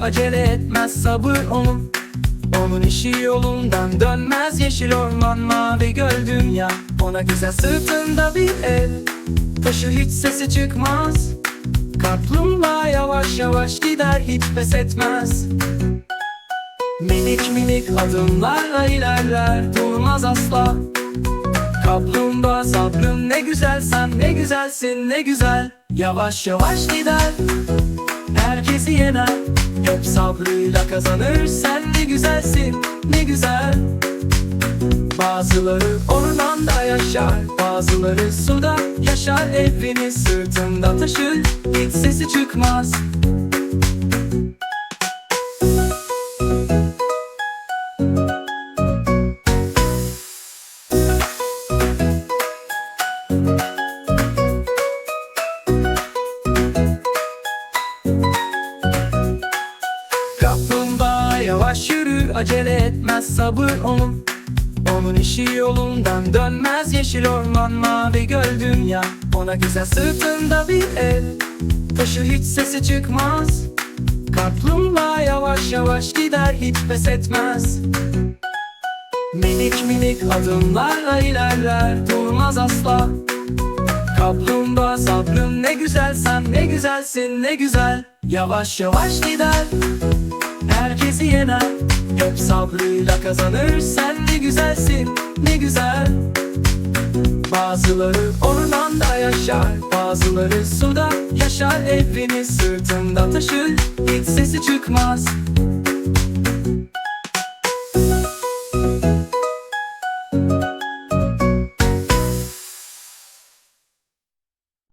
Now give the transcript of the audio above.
acele etmez sabır onun. Onun işi yolundan dönmez yeşil orman mavi göl dünya. Ona güzel sırtında bir el Taşı hiç sesi çıkmaz. Kaplumbağa yavaş yavaş gider hiç pes etmez. Minik minik adımlarla ilerler durmaz asla. Kaplumbağa sabrın ne güzel sen ne güzelsin ne güzel. Yavaş yavaş gider herkesi yener Hep sabrıyla kazanır sen ne güzelsin ne güzel. Bazıları ormanda yaşar Bazıları suda yaşar. Evini sırtında taşır Hiç sesi çıkmaz Kaplumbağa yavaş yürür acele etmez sabır onun. Onun işi yolundan dönmez yeşil orman mavi göl dünya. Ona güzel sırtında bir el Taşı hiç sesi çıkmaz. Kaplumbağa yavaş yavaş gider hiç pes etmez. Minik minik adımlarla ilerler durmaz asla. Kaplumbağa sabrın ne güzel sen ne güzelsin ne güzel. Yavaş yavaş gider herkesi yener. Hep sabrıyla kazanır. Sen ne güzelsin ne güzel. Bazıları ormanda yaşar Bazıları suda yaşar. Evini sırtında taşır Hiç sesi çıkmaz